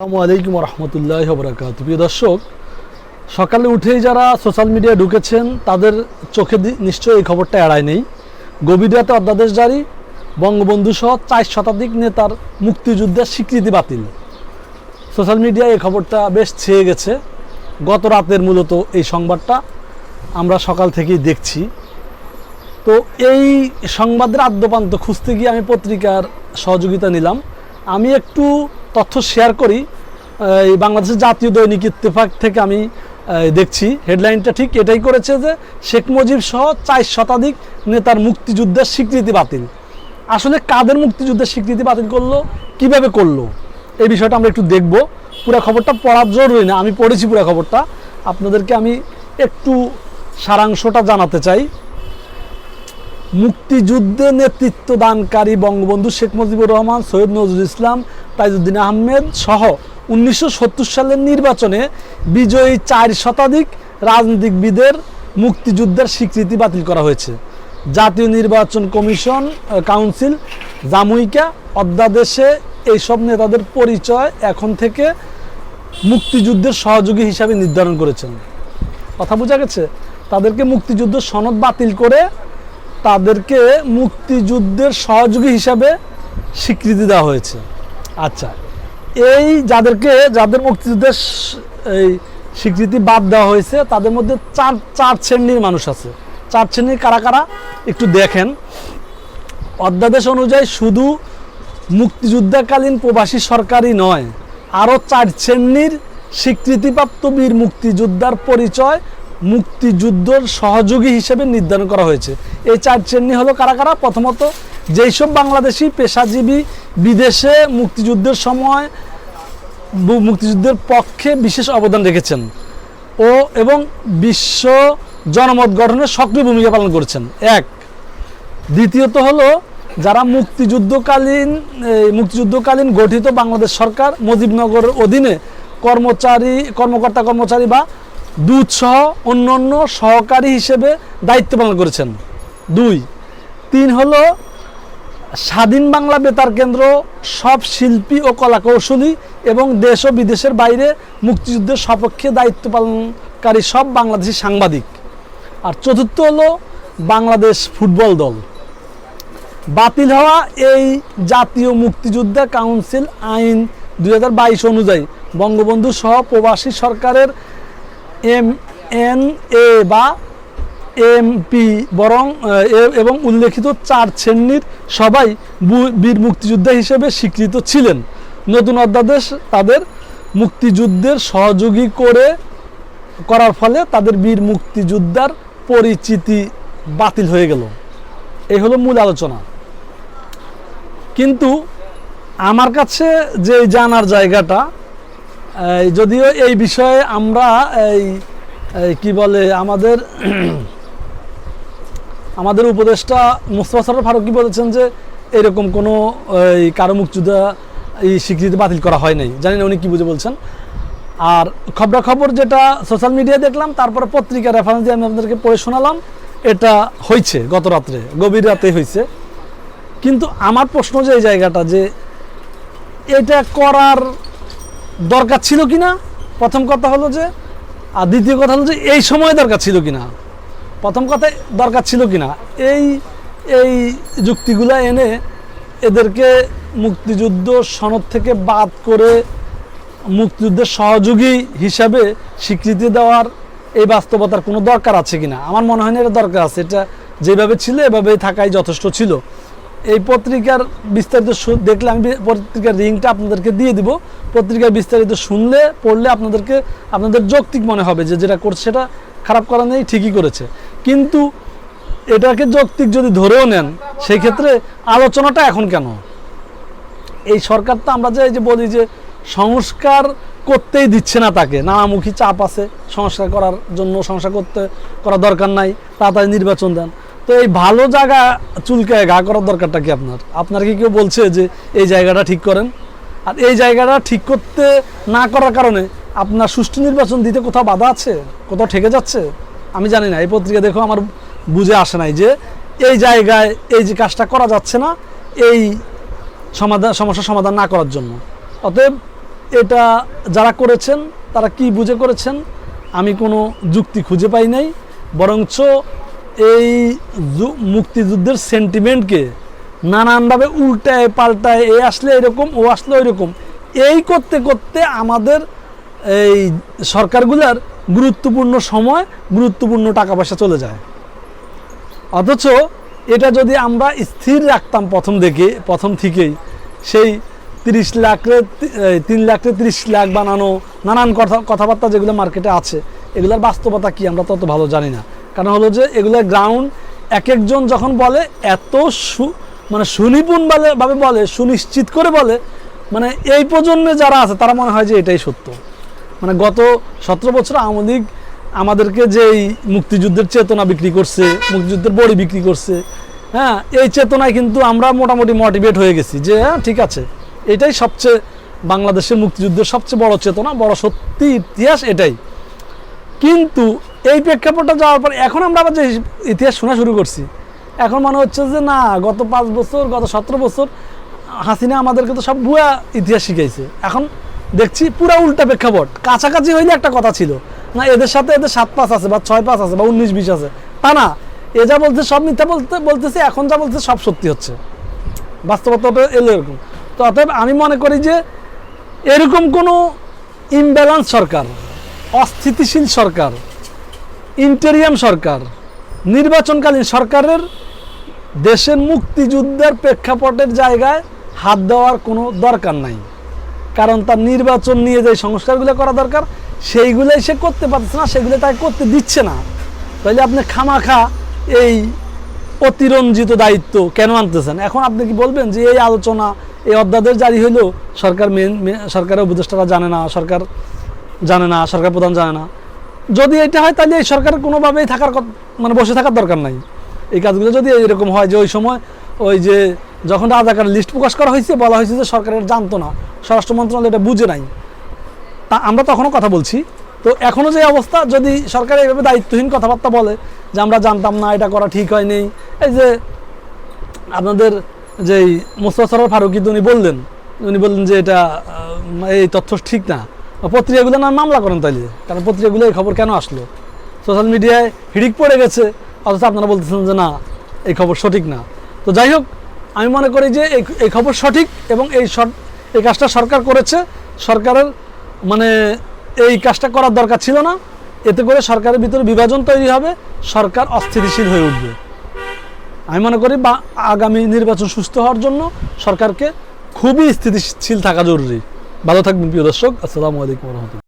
আসসালামু রহমতুল্লাহ বরাকাত প্রিয় দর্শক, সকালে উঠেই যারা সোশ্যাল মিডিয়ায় ঢুকেছেন, তাদের চোখে নিশ্চয়ই এই খবরটা এড়ায় নেই। গভীর রাতে অধ্যাদেশ জারি বঙ্গবন্ধু সহ চার শতাধিক নেতার মুক্তিযুদ্ধের স্বীকৃতি বাতিল। সোশ্যাল মিডিয়ায় এই খবরটা বেশ ছেয়ে গেছে। গত রাতের মূলত এই সংবাদটা আমরা সকাল থেকেই দেখছি। তো এই সংবাদের আদ্যপান্ত খুঁজতে গিয়ে আমি পত্রিকার সহযোগিতা নিলাম। আমি একটু তথ্য শেয়ার করি এই বাংলাদেশের জাতীয় দৈনিক ইত্তেফাক থেকে আমি দেখছি। হেডলাইনটা ঠিক এটাই করেছে যে শেখ মুজিব সহ চার শতাধিক নেতার মুক্তিযুদ্ধের স্বীকৃতি বাতিল। আসলে কাদের মুক্তিযুদ্ধের স্বীকৃতি বাতিল করল? কীভাবে করল? এই বিষয়টা আমরা একটু দেখব। পুরো খবরটা পড়ার জরুরি না, আমি পড়েছি পুরো খবরটা। আপনাদেরকে আমি একটু সারাংশটা জানাতে চাই। মুক্তিযুদ্ধে নেতৃত্ব দানকারী বঙ্গবন্ধু শেখ মুজিবুর রহমান, সৈয়দ নজরুল ইসলাম, তাইজুদ্দিন আহমেদ সহ উনিশশো সত্তর সালের নির্বাচনে বিজয়ী চার শতাধিক রাজনীতিকবিদের মুক্তিযুদ্ধের স্বীকৃতি বাতিল করা হয়েছে। জাতীয় নির্বাচন কমিশন কাউন্সিল, জামুইকা, অধ্যাদেশে এইসব নেতাদের পরিচয় এখন থেকে মুক্তিযুদ্ধের সহযোগী হিসাবে নির্ধারণ করেছেন। কথা বোঝা গেছে? তাদেরকে মুক্তিযুদ্ধ সনদ বাতিল করে তাদেরকে মুক্তিযুদ্ধের সহযোগী হিসাবে স্বীকৃতি দেওয়া হয়েছে। আচ্ছা এই যাদেরকে, যাদের মুক্তিযুদ্ধের এই স্বীকৃতি বাদ দেওয়া হয়েছে, তাদের মধ্যে চার চার শ্রেণির মানুষ আছে। চার শ্রেণির কারা কারা? একটু দেখেন। অধ্যাদেশ অনুযায়ী শুধু মুক্তিযুদ্ধকালীন প্রবাসী সরকারই নয়, আরও চার শ্রেণির স্বীকৃতিপ্রাপ্ত বীর মুক্তিযোদ্ধার পরিচয় মুক্তিযুদ্ধর সহযোগী হিসেবে নির্ধারণ করা হয়েছে। এই চার শ্রেণি হলো কারা কারা? প্রথমত যেইসব বাংলাদেশি পেশাজীবী বিদেশে মুক্তিযুদ্ধের সময় মুক্তিযুদ্ধের পক্ষে বিশেষ অবদান রেখেছেন ও এবং বিশ্ব জনমত গঠনে সক্রিয় ভূমিকা পালন করেছেন। এক। দ্বিতীয়ত হলো, যারা মুক্তিযুদ্ধকালীন মুক্তিযুদ্ধকালীন গঠিত বাংলাদেশ সরকার মুজিবনগরের অধীনে কর্মচারী কর্মকর্তা কর্মচারী বা দুধসহ সহ অন্যান্য সহকারী হিসেবে দায়িত্ব পালন করেছেন। দুই। তিন হলো, স্বাধীন বাংলা বেতার কেন্দ্র, সব শিল্পী ও কলাকৌশলী এবং দেশ ও বিদেশের বাইরে মুক্তিযুদ্ধের সপক্ষে দায়িত্ব পালনকারী সব বাংলাদেশি সাংবাদিক। আর চতুর্থ হলো, বাংলাদেশ ফুটবল দল। বাতিল হওয়া এই জাতীয় মুক্তিযোদ্ধা কাউন্সিল আইন দু হাজার বাইশ অনুযায়ী বঙ্গবন্ধু সহ প্রবাসী সরকারের এম এন এ বা এমপি, বরং এবং উল্লেখিত চার শ্রেণির সবাই বীর মুক্তিযোদ্ধা হিসেবে স্বীকৃত ছিলেন। নতুন অধ্যাদেশ তাদের মুক্তিযুদ্ধের সহযোগী করে করার ফলে তাদের বীর মুক্তিযোদ্ধার পরিচিতি বাতিল হয়ে গেল। এই হলো মূল আলোচনা। কিন্তু আমার কাছে যে জানার জায়গাটা যদিও এই বিষয়ে আমরা এই কি বলে আমাদের আমাদের উপদেষ্টা মুস্তফা সরফ ফারুকি বলেছেন যে এরকম কোনো, এই, কারও মুক্তিযোদ্ধা এই স্বীকৃতি বাতিল করা হয় নাই। জানি না উনি কী বুঝে বলছেন। আর খবরাখবর যেটা সোশ্যাল মিডিয়ায় দেখলাম, তারপরে পত্রিকা রেফারেন্স দিয়ে আমি আপনাদেরকে পড়ে শোনালাম, এটা হয়েছে গত রাত্রে, গভীর রাতে হয়েছে কিন্তু আমার প্রশ্ন যে এই জায়গাটা যে এটা করার দরকার ছিল কি না প্রথম কথা হলো যে, আর দ্বিতীয় কথা হলো যে এই সময় দরকার ছিল কি না প্রথম কথায় দরকার ছিল কি না এই এই যুক্তিগুলো এনে এদেরকে মুক্তিযুদ্ধ সনদ থেকে বাদ করে মুক্তিযুদ্ধের সহযোগী হিসাবে স্বীকৃতি দেওয়ার এই বাস্তবতার কোনো দরকার আছে কিনা? আমার মনে হয় না এটা দরকার আছে। এটা যেভাবে ছিল, এভাবেই থাকাই যথেষ্ট ছিল। এই পত্রিকার বিস্তারিত দেখলে আমি পত্রিকার রিংটা আপনাদেরকে দিয়ে দিব। পত্রিকার বিস্তারিত শুনলে, পড়লে আপনাদেরকে, আপনাদের যৌক্তিক মনে হবে যে যেটা করছে সেটা খারাপ করা নেই, ঠিকই করেছে। কিন্তু এটাকে যৌক্তিক যদি ধরেও নেন সেই ক্ষেত্রে আলোচনাটা এখন কেন? এই সরকার তো আমরা যে, এই যে বলি যে, সংস্কার করতেই দিচ্ছে না তাকে। নানামুখী চাপ আছে সংস্কার করার জন্য, সংস্কার করতে, করা দরকার নাই, তাড়াতাড়ি নির্বাচন দেন। তো এই ভালো জায়গা চুলকায়, গা করার দরকারটা কি আপনার? আপনার কি কেউ বলছে যে, এই জায়গাটা ঠিক করেন? আর এই জায়গাটা ঠিক করতে না করার কারণে আপনার সুষ্ঠু নির্বাচন দিতে কোথাও বাধা আছে? কোথাও ঠেকে যাচ্ছে? আমি জানি না, এই পত্রিকা দেখো আমার বুঝে আসে নাই যে এই জায়গায় এই যে কাজটা করা যাচ্ছে না, এই সমাধান, সমস্যার সমাধান না করার জন্য। অতএব এটা যারা করেছেন, তারা কি বুঝে করেছেন, আমি কোনো যুক্তি খুঁজে পাই নাই। বরঞ্চ এই মুক্তিযুদ্ধের সেন্টিমেন্টকে নানানভাবে উল্টায় পাল্টায়, এ আসলে এরকম, ও আসলে এরকম এই করতে করতে আমাদের এই সরকারগুলার গুরুত্বপূর্ণ সময়, গুরুত্বপূর্ণ টাকা পয়সা চলে যায়। অথচ এটা যদি আমরা স্থির রাখতাম প্রথম দেখে, প্রথম থেকেই, সেই তিরিশ লাখে তিন লাখে তিরিশ লাখ বানানো, নানান কথা, কথাবার্তা যেগুলো মার্কেটে আছে, এগুলোর বাস্তবতা কি আমরা তত ভালো জানি না। কারণ হলো যে এগুলোর গ্রাউন্ড এক একজন যখন বলে, এত সু মানে সুনিপুণ বলে ভাবে বলে, সুনিশ্চিত করে বলে মানে এই প্রজন্মে যারা আছে, তারা মনে হয় যে এটাই সত্য। মানে গত সতেরো বছর আওয়ামী লীগ আমাদেরকে যেই মুক্তিযুদ্ধের চেতনা বিক্রি করছে, মুক্তিযুদ্ধের বড়ি বিক্রি করছে হ্যাঁ এই চেতনায় কিন্তু আমরা মোটামুটি মোটিভেট হয়ে গেছি যে হ্যাঁ ঠিক আছে, এটাই সবচেয়ে বাংলাদেশের মুক্তিযুদ্ধের সবচেয়ে বড় চেতনা, বড় সত্যি ইতিহাস এটাই। কিন্তু এই প্রেক্ষাপটটা যাওয়ার পর এখন আমরা আবার যে ইতিহাস শোনা শুরু করছি, এখন মনে হচ্ছে যে না, গত পাঁচ বছর, গত সতেরো বছর হাসিনা আমাদেরকে তো সব ভুয়া ইতিহাস শিখাইছে। এখন দেখছি পুরো উল্টা প্রেক্ষাপট। কাছাকাছি হইলে একটা কথা ছিল। না, এদের সাথে এদের সাত পাঁচ আছে বা ছয় পাঁচ আছে বা উনিশ বিশ আছে। তা না, এ যা বলছে সব মিথ্যা বলতে, বলতেছে, এখন যা বলছে সব সত্যি হচ্ছে। বাস্তবতাটা এলো এরকম। তো অতএব আমি মনে করি যে এরকম কোনো ইমব্যালেন্স সরকার, অস্থিতিশীল সরকার ইন্টেরিয়াম সরকার, নির্বাচনকালীন সরকারের দেশের মুক্তিযুদ্ধের প্রেক্ষাপটের জায়গায় হাত দেওয়ার কোনো দরকার নাই। কারণ তার নির্বাচন নিয়ে যে সংস্কারগুলো করা দরকার, সেইগুলোই সে করতে পারছে না, সেগুলো তাকে করতে দিচ্ছে না। তাহলে আপনি খামাখা এই অতিরঞ্জিত দায়িত্ব কেন আনতেছেন? এখন আপনি কি বলবেন যে এই আলোচনা, এই অধ্যাদেশ জারি হইলেও সরকার মেন সরকারের উপদেষ্টারা জানে না, সরকার জানে না, সরকার প্রধান জানে না। যদি এটা হয় তাহলে এই সরকার কোনোভাবেই থাকার মানে বসে থাকার দরকার নাই। এই কাজগুলো যদি এরকম হয় যে ওই সময় ওই যে যখন রাজাকার লিস্ট প্রকাশ করা হয়েছে, বলা হয়েছে যে সরকারের জানতো না। স্বরাষ্ট্র মন্ত্রণালয় এটা বুঝে নাই। তা আমরা তখনও কথা বলছি। তো এখনও যে অবস্থা, যদি সরকার এইভাবে দায়িত্বহীন কথাবার্তা বলে যে আমরা জানতাম না, এটা করা ঠিক হয়নি এই যে আপনাদের যেই মোস্তফা সরোয়ার ফারুকি উনি বললেন উনি বললেন যে এটা এই তথ্য ঠিক না। পত্রিকাগুলো না মামলা করেন তাইলে, কারণ পত্রিকাগুলো এই খবর কেন আসলো? সোশ্যাল মিডিয়ায় হিড়িক পড়ে গেছে, অথচ আপনারা বলতেছেন যে না, এই খবর সঠিক না। তো যাই হোক, আমি মনে করি যে এই খবর সঠিক এবং এই এই কাজটা সরকার করেছে। সরকারের মানে এই কাজটা করার দরকার ছিল না। এতে করে সরকারের ভিতরে বিভাজন তৈরি হবে, সরকার অস্থিতিশীল হয়ে উঠবে। আমি মনে করি বা আগামী নির্বাচন সুস্থ হওয়ার জন্য সরকারকে খুবই স্থিতিশীল থাকা জরুরি। ভালো থাকবেন প্রিয় দর্শক, আসসালামু আলাইকুম রহমতুল্লাহ।